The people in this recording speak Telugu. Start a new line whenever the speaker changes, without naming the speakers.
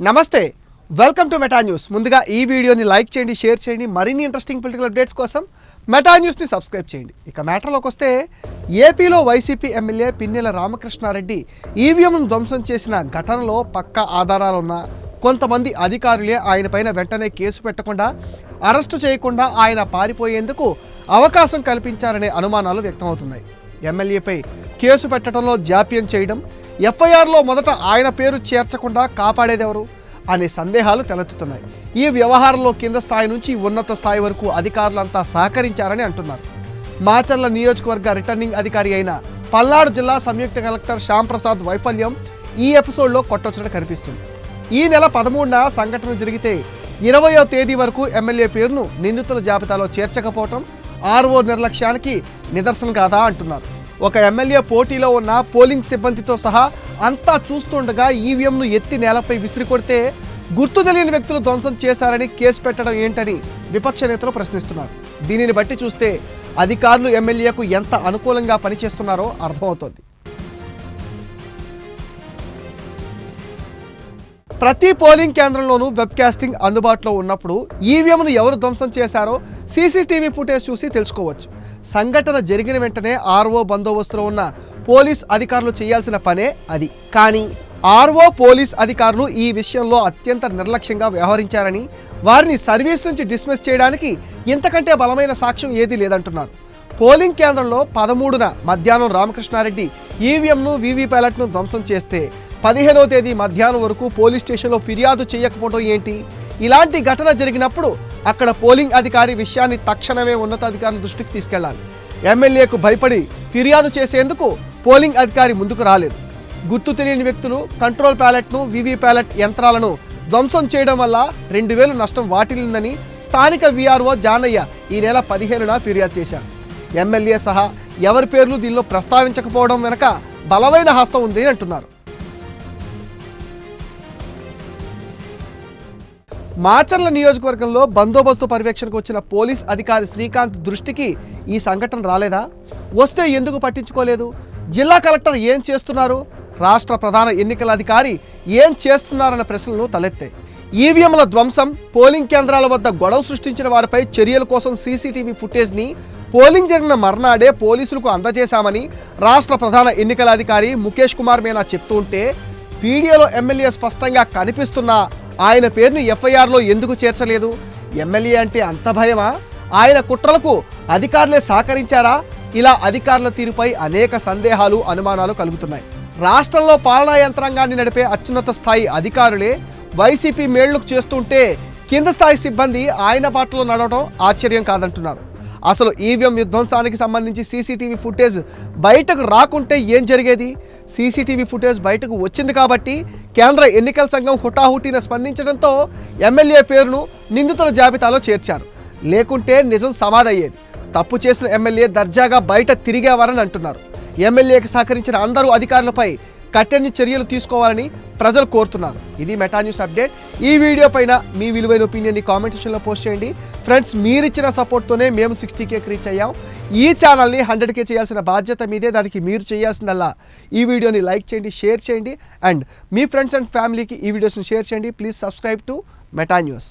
నమస్తే వెల్కమ్ టు మెటా న్యూస్ ముందుగా ఈ వీడియోని లైక్ చేయండి షేర్ చేయండి మరిన్ని ఇంట్రెస్టింగ్ పొలిటికల్ అప్డేట్స్ కోసం మెటా న్యూస్ని సబ్స్క్రైబ్ చేయండి. ఇక మ్యాటర్లోకి వస్తే ఏపీలో వైసీపీ ఎమ్మెల్యే పిన్నెల రామకృష్ణారెడ్డి ఈవీఎంను ధ్వంసం చేసిన ఘటనలో పక్కా ఆధారాలున్న కొంతమంది అధికారులే ఆయనపైన వెంటనే కేసు పెట్టకుండా అరెస్టు చేయకుండా ఆయన పారిపోయేందుకు అవకాశం కల్పించారనే అనుమానాలు వ్యక్తమవుతున్నాయి. ఎమ్మెల్యేపై కేసు పెట్టడంలో జాప్యం చేయడం ఎఫ్ఐఆర్లో మొదట ఆయన పేరు చేర్చకుండా కాపాడేదెవరు అనే సందేహాలు తలెత్తుతున్నాయి. ఈ వ్యవహారంలో కింద స్థాయి నుంచి ఉన్నత స్థాయి వరకు అధికారులంతా సహకరించారని అంటున్నారు. మాచర్ల నియోజకవర్గ రిటర్నింగ్ అధికారి అయిన పల్నాడు జిల్లా సంయుక్త కలెక్టర్ శ్యామ్ ప్రసాద్ వైఫల్యం ఈ ఎపిసోడ్లో కొట్టొచ్చట కనిపిస్తుంది. ఈ నెల పదమూడున సంఘటన జరిగితే ఇరవయో తేదీ వరకు ఎమ్మెల్యే పేరును నిందితుల జాబితాలో చేర్చకపోవటం ఆర్ఓ నిర్లక్ష్యానికి నిదర్శనం కాదా అంటున్నారు. ఒక ఎమ్మెల్యే పోటీలో ఉన్న పోలింగ్ సిబ్బందితో సహా అంతా చూస్తుండగా ఈవీఎంను ఎత్తి నేలపై విసిరి కొడితే గుర్తు తెలియని వ్యక్తులు ధ్వంసం చేశారని కేసు పెట్టడం ఏంటని విపక్ష నేతలు ప్రశ్నిస్తున్నారు. దీనిని బట్టి చూస్తే అధికారులు ఎమ్మెల్యేకు ఎంత అనుకూలంగా పనిచేస్తున్నారో అర్థమవుతోంది. ప్రతి పోలింగ్ కేంద్రంలోనూ వెబ్ కాస్టింగ్ అందుబాటులో ఉన్నప్పుడు ఈవీఎంను ఎవరు ధ్వంసం చేశారో సీసీటీవీ ఫుటేజ్ చూసి తెలుసుకోవచ్చు. సంఘటన జరిగిన వెంటనే ఆర్ఓ బందోబస్తులో ఉన్న పోలీస్ అధికారులు చేయాల్సిన పనే అది. కానీ ఆర్ఓ పోలీస్ అధికారులు ఈ విషయంలో అత్యంత నిర్లక్ష్యంగా వ్యవహరించారని వారిని సర్వీస్ నుంచి డిస్మిస్ చేయడానికి ఇంతకంటే బలమైన సాక్ష్యం ఏదీ లేదంటున్నారు. పోలింగ్ కేంద్రంలో పదమూడున మధ్యాహ్నం రామకృష్ణారెడ్డి ఈవీఎంను వీవీ ప్యాలెట్ను ధ్వంసం చేస్తే పదిహేనవ తేదీ మధ్యాహ్నం వరకు పోలీస్ స్టేషన్లో ఫిర్యాదు చేయకపోవడం ఏంటి? ఇలాంటి ఘటన జరిగినప్పుడు అక్కడ పోలింగ్ అధికారి విషయాన్ని తక్షణమే ఉన్నతాధికారుల దృష్టికి తీసుకెళ్ళాలి ఎమ్మెల్యేకు భయపడి ఫిర్యాదు చేసేందుకు పోలింగ్ అధికారి ముందుకు రాలేదు. గుర్తు తెలియని వ్యక్తులు కంట్రోల్ ప్యాలెట్ను వివి ప్యాలెట్ యంత్రాలను ధ్వంసం చేయడం వల్ల రెండు వేలు నష్టం వాటిల్లిందని స్థానిక విఆర్ఓ జానయ్య ఈ నెల పదిహేనున ఫిర్యాదు చేశారు. ఎమ్మెల్యే సహా ఎవరి పేర్లు దీనిలో ప్రస్తావించకపోవడం వెనక బలమైన హస్తం ఉంది అంటున్నారు. మాచర్ల నియోజకవర్గంలో బందోబస్తు పర్యవేక్షణకు వచ్చిన పోలీస్ అధికారి శ్రీకాంత్ దృష్టికి ఈ సంఘటన రాలేదా? వస్తే ఎందుకు పట్టించుకోలేదు? జిల్లా కలెక్టర్ ఏం చేస్తున్నారు? రాష్ట్ర ప్రధాన ఎన్నికల అధికారి ఏం చేస్తున్నారన్న ప్రశ్నలు తలెత్తాయి ఈవీఎంల ధ్వంసం పోలింగ్ కేంద్రాల వద్ద గొడవ సృష్టించిన వారిపై చర్యల కోసం సీసీటీవీ ఫుటేజ్ని పోలింగ్ జరిగిన మర్నాడే పోలీసులకు అందజేశామని రాష్ట్ర ప్రధాన ఎన్నికల అధికారి ముఖేష్ కుమార్ మీనా చెప్తూ ఉంటే ఎమ్మెల్యే స్పష్టంగా కనిపిస్తున్నా ఆయన పేరును ఎఫ్ఐఆర్లో ఎందుకు చేర్చలేదు? ఎమ్మెల్యే అంటే అంత భయమా? ఆయన కుట్రలకు అధికారులే సహకరించారా? ఇలా అధికారుల తీరుపై అనేక సందేహాలు అనుమానాలు కలుగుతున్నాయి. రాష్ట్రంలో పాలనా యంత్రాంగాన్ని నడిపే అత్యున్నత స్థాయి అధికారులే వైసీపీ మేళ్ళకు చేస్తుంటే కింద స్థాయి సిబ్బంది ఆయన బాటలో నడవడం ఆశ్చర్యం కాదంటున్నారు. అసలు ఈవీఎం విధ్వంసానికి సంబంధించి సీసీటీవీ ఫుటేజ్ బయటకు రాకుంటే ఏం జరిగేది? సీసీటీవీ ఫుటేజ్ బయటకు వచ్చింది కాబట్టి కేంద్ర ఎన్నికల సంఘం హుటాహుటీన స్పందించడంతో ఎమ్మెల్యే పేరును నిందితుల జాబితాలో చేర్చారు. లేకుంటే నిజం సమాధయ్యేది. తప్పు చేసిన ఎమ్మెల్యే దర్జాగా బయట తిరిగేవారని అంటున్నారు. ఎమ్మెల్యేకి సహకరించిన అందరూ అధికారులపై కఠిన చర్యలు తీసుకోవాలని ప్రజలు కోరుతున్నారు. ఇది మెటా న్యూస్ అప్డేట్. ఈ వీడియో పైన మీ విలువైన ఒపీనియన్ని కామెంట్ సెక్షన్లో పోస్ట్ చేయండి. ఫ్రెండ్స్ మీరిచ్చిన సపోర్ట్తోనే మేము సిక్స్టీ కేకి రీచ్ అయ్యాం. ఈ ఛానల్ని హండ్రెడ్ కే చేయాల్సిన బాధ్యత మీదే. దానికి మీరు చేయాల్సిందల్లా ఈ వీడియోని లైక్ చేయండి షేర్ చేయండి. అండ్ మీ ఫ్రెండ్స్ అండ్ ఫ్యామిలీకి ఈ వీడియోస్ని షేర్ చేయండి. Please subscribe to Meta news.